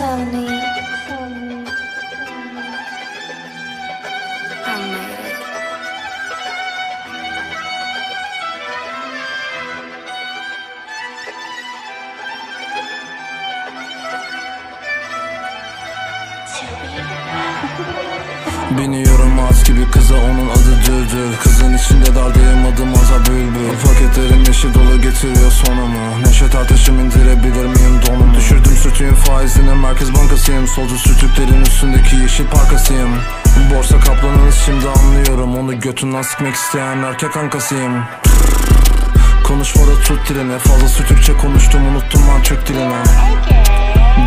Sony. Sony. Biniyorum ağaç gibi kıza onun adı Düldül Kızın içinde Aza Bülbül Yeşil dolu getiriyor sonumu. Neşet ateşim indirebilir miyim donumu? Düşürdüm sütüyün faizini. Merkez Bankasıyım. Solcu sütüklerin üstündeki yeşil parkasıyım. Borsa kaplanınız şimdi anlıyorum. Onu götünden sıkmak isteyen erkek kankasıyım Konuşmada tut dilini. Fazla sütükçe konuştum. Unuttum ben Türk dilini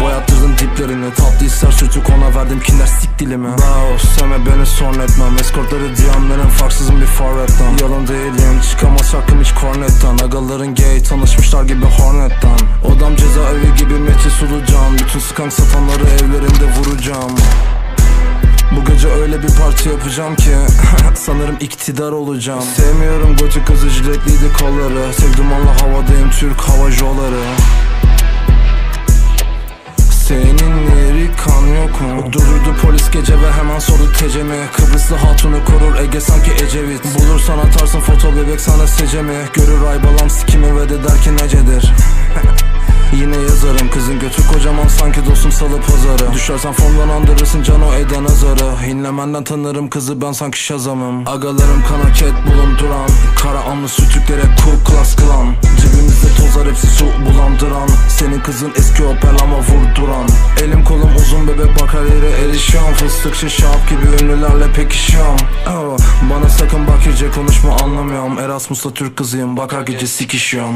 Boyattırdım diplerini Tatlı ister sütük ona verdim kinder sik dilimi. Bao sevme beni sorun etmem. Eskortları diyenlerin farksızım bir forvetten Yalan değilim çıkamaz şarkım hiç kornetten Agaların gay tanışmışlar gibi hornetten. Odam cezaevi gibi Meti Sulucan Bütün skank satanları evlerinde vuracağım. Bu gece öyle bir parti yapacağım ki Sanırım iktidar olacağım. Sevmiyorum gotik kızı jiletliydi kolları. Tek dumanlı havadayım Türk hava joları Dururdu polis gece ve hemen sordu tecemi. Kıbrıslı hatunu korur Ege sanki Ecevit. Bulursan atarsın foto bebek sana secemi. Görür ay balam sikimi ve de der ki necedir? Yine yazarım kızın götü kocaman sanki dostum salı pazarı. Düşersen formdan andırırsın cano eden azarı İnlemenden tanırım kızı ben sanki şazamım Agalarım kanaket bulunduran. Kara anlı sütüklere class kılan. Cebimizde tozlar hepsi su bulandıran. Senin kızın eski Opel ama vurduran. Elim kolum bebek bak her yere erişiyorum Fıstıkçı şap gibi ünlülerle pekişiyorum. Oh, Bana sakın bak iyice konuşma anlamıyorum. Erasmus'la Türk kızıyım. Bak her gece sikişiyorum